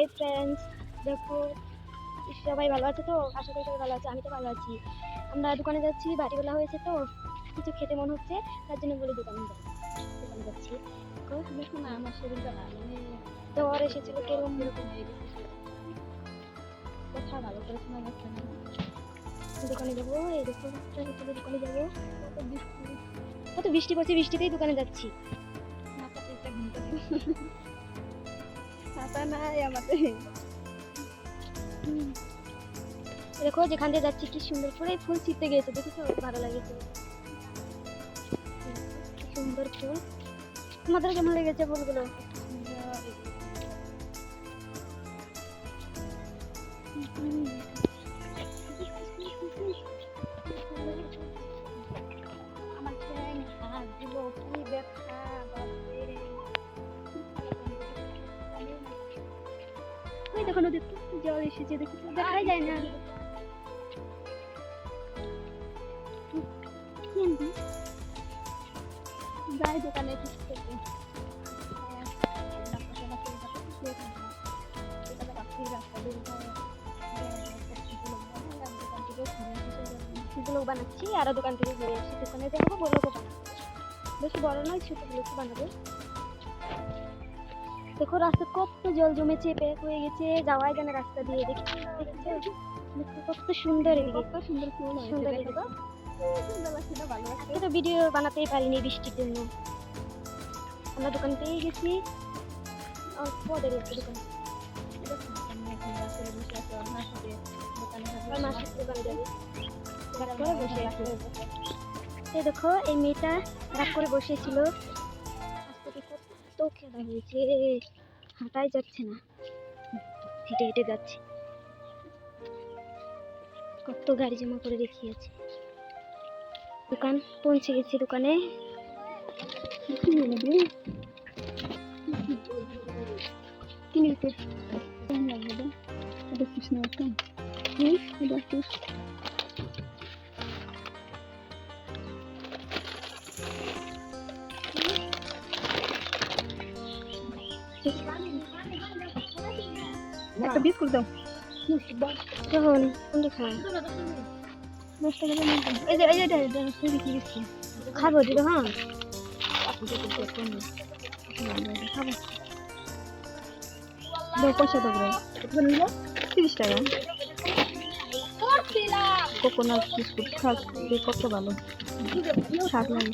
Hi friends দেখো, সবাই ভালো আছে তো? আশা করি সবাই ভালো আছে, আমি তো ভালো আছি। আমরা দোকানে যাচ্ছি বাড়িবেলা হয়েছে তো, কিছু খেতে মন হচ্ছে, তার জন্য বলে দোকানে যাই দোকানে যাচ্ছি। না আমার শরীরটা ভালো নেই। জ্বর এসেছিল কেরম এরকম কথা ভালো করে শোনা যাচ্ছে দোকানে যাব, এই দেখো দোকানে যাব। কত বৃষ্টি পড়ছে, বৃষ্টিতেই দোকানে যাচ্ছি। ছাতা নাই আমাদের। দেখো যেখান দিয়ে যাচ্ছি কি সুন্দর করে ফুল ছিটতে গিয়েছে দেখেছ? ভালো লাগেছে। সুন্দর ফুল। তোমাদের কেমন লেগেছে ফুলগুলো? আমার ওই দেখো নদীর জল এসেছে দেখেছ দেখাই যায় না। দোকানে বানাচ্ছি, আরও দোকান থেকে ঘুরে এসে দোকানে যাব বড় বানাবো বেশি বড় নয়, ছোট ব্লগ বানাবো। দেখো রাস্তা কত জল জমেছে প্যাক হয়ে গেছে যাওয়াই জানে রাস্তা দিয়ে দেখি। কত সুন্দর কত সুন্দর তো ভিডিও বানাতেই পারিনি বৃষ্টির জন্য। আমরা দোকান পেয়ে গেছি। অল্প দেরি আছে। দোকান দেখো এই মেয়েটা রাগ করে বসেছিল। কত খেলা হয়েছে হাঁটাই যাচ্ছে না? হেঁটে হেঁটে যাচ্ছে। কত গাড়ি জমা করে রেখেছে দোকান পৌঁছে গেছি দোকানে। কি নিতে একটা বিস্কুট দাও। যখন কোনটা খাই দশ টাকা। এই যে এই যে খাব দিদি হ্যাঁ। খাব। দাও পয়সা কত নিল তিরিশ টাকা। কোকোনাট বিস্কুট খাস কত ভালো। স্বাদ লাগে